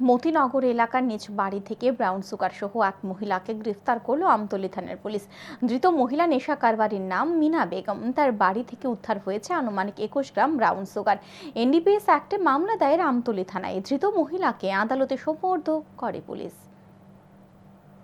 মতিনগর এলাকার নিজ বাড়ি থেকে ব্রাউন সুগার সহ এক মহিলাকে গ্রেফতার করল আমতলী থানার পুলিশ। ধৃত মহিলা নেশা কারবারির নাম মিনা বেগম। তার বাড়ি থেকে উদ্ধার হয়েছে আনুমানিক একুশ গ্রাম ব্রাউন সুগার। এনডিপিএস অ্যাক্টে মামলা দায়ের আমতলী থানায়। ধৃত মহিলাকে আদালতে সোপর্দ করে পুলিশ।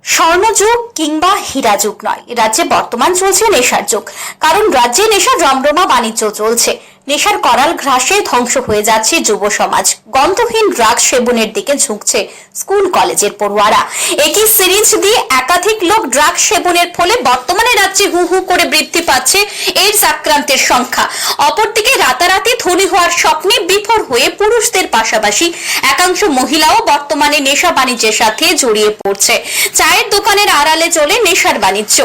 স্বর্ণযুগ কিংবা হীরা যুগ নয়। রাজ্যে বর্তমান চলছে নেশার যুগ। কারণ রাজ্যে নেশার রমরমা বাণিজ্য চলছে। নেশার করাল ঘ্রাসে ধ্বংস হয়ে যাচ্ছে যুব সমাজ। গন্ধহীন ড্রাগ সেবনের দিকে ঝুঁকছে স্কুল কলেজের পড়ুয়ারা। একই সিরিঞ্জ দিয়ে একাধিক লোক ড্রাগ সেবনের ফলে বর্তমানে রাজ্যে হু হু করে বৃদ্ধি পাচ্ছে এইডস আক্রান্তের সংখ্যা। অপরদিকে রাতারাতি ধনী হওয়ার স্বপ্নে বিফর হয়ে পুরুষদের পাশাপাশি একাংশ মহিলাও বর্তমানে নেশা বাণিজ্যের সাথে জড়িয়ে পড়ছে। চায়ের দোকানের আড়ালে চলে নেশার বাণিজ্য।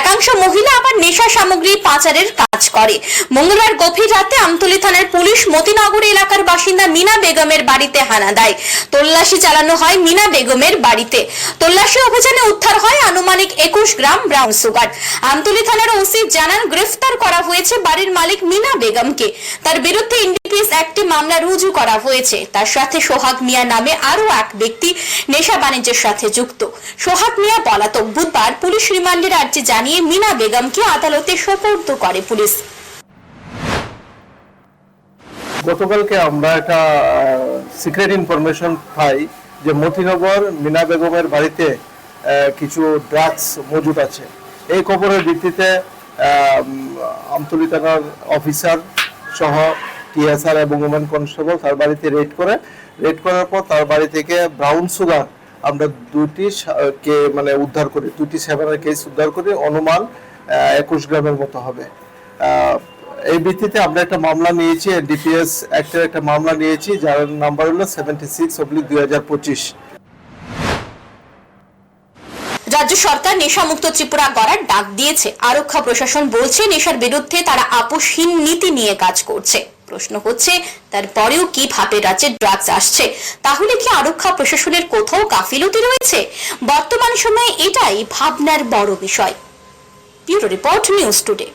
একাংশ মহিলা আবার নেশা সামগ্রী পাচারের কাজ করে। মঙ্গলবার গভীর রাতে আমতলী থানার পুলিশ মতিনগর এলাকার বাসিন্দা মিনা বেগমের বাড়িতে হানা দেয়। তল্লাশি চালানো হয় মিনা বেগমের বাড়িতে। তল্লাশি অভিযানে উদ্ধার হয় আনুমানিক একুশ গ্রাম ব্রাউন সুগার আমতলী থানার ওসি জানান, গ্রেফতার করা হয়েছে বাড়ির মালিক মিনা বেগমকে। তার বিরুদ্ধে একটি মামলা রুজু করা হয়েছে। তার সাথে সোহাগ মিয়া নামে আরও এক ব্যক্তি নেশা বাণিজ্যের সাথে যুক্ত। সোহাগ মিয়া পলাতক বুধবার পুলিশ রিমান্ডের আর্জি জানিয়ে মিনা বেগমকে আদালতে সোপর্দ করে পুলিশ। গতকালকে আমরা একটা সিক্রেট ইনফরমেশন পাই যে মতিনগর মিনা বেগমের বাড়িতে কিছু ড্রাগস মজুদ আছে। এই খবরের ভিত্তিতে আমতলী থানার অফিসার সহ টিএসআর এবং ওমেন কনস্টেবল তার বাড়িতে রেড করে। রেড করার পর তার বাড়ি থেকে ব্রাউন সুগার আমরা দুটি কে মানে উদ্ধার করি, দুটি সেভেনের কেস উদ্ধার করি, অনুমান একুশ গ্রামের মতো হবে। এই ভিত্তিতে আমরা একটা মামলা নিয়েছি ডিপিএস অ্যাক্টের একটা মামলা নিয়েছি, যার নাম্বার হলো সেভেন্টি সিক্স অব্লিক দুই হাজার পঁচিশ। রাজ্য সরকার নেশামুক্ত ত্রিপুরা গড়ার ডাক দিয়েছে। আরক্ষা প্রশাসন বলছে, নেশার বিরুদ্ধে তারা আপোষহীন নীতি নিয়ে কাজ করছে। প্রশ্ন হচ্ছে, তারপরেও কি কীভাবে রাজ্যে ড্রাগস আসছে? তাহলে কি আরক্ষা প্রশাসনের কোথাও গাফিলতি রয়েছে? বর্তমান সময়ে এটাই ভাবনার বড় বিষয়। Bureau report news today.